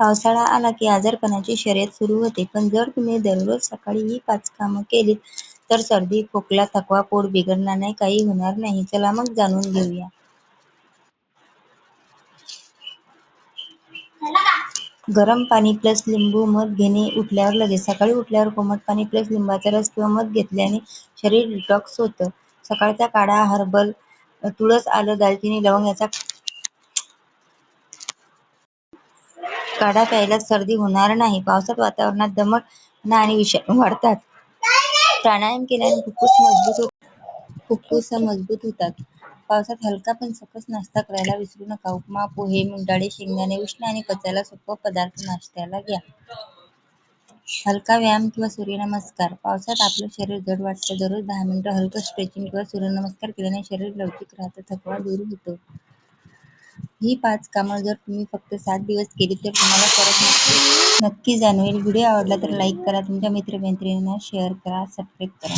पावसाळा आला की आजारपणाची शर्यत सुरू होते. पण जर तुम्ही दररोज सकाळी ही पाच कामं केलीत तर सर्दी, खोकला, थकवा, पोट बिघडणार नाही, काही होणार नाही. चला मग जाणून घेऊया. गरम पाणी प्लस लिंबू मध घेणे उठल्यावर लगेच. सकाळी उठल्यावर कोमट पाणी प्लस लिंबाचा रस किंवा मध घेतल्याने शरीर डिटॉक्स होतं. सकाळचा काढा हर्बल तुळस, आलं, दालचिनी, लवंग याचा काढा प्यायल्यास सर्दी होणार नाही. पावसात वातावरणात दमट आणि विषाणू वाढतात. प्राणायाम केल्याने फुफ्फुस मजबूत होतात. पावसात हलका पण सकस नाश्ता करायला विसरू नका. उपमा, पोहे, मुगडाळ, शेंगदाणे उष्ण आणि पचायला सोपा पदार्थ नाश्त्याला घ्या. हलका व्यायाम किंवा सूर्यनमस्कार पावसात आपलं शरीर जड वाटतं. दररोज दहा मिनिटं हलकं स्ट्रेचिंग किंवा सूर्यनमस्कार केल्याने शरीर लवचिक राहतं, थकवा दूर होतो. ही पाच कामं जर तुम्ही फक्त सात दिवस केली तर तुम्हाला फरक नक्की जाणवेल. व्हिडिओ आवडला तर लाईक करा, तुमच्या मित्र-मैत्रिणींना शेअर करा, सबस्क्राईब करा.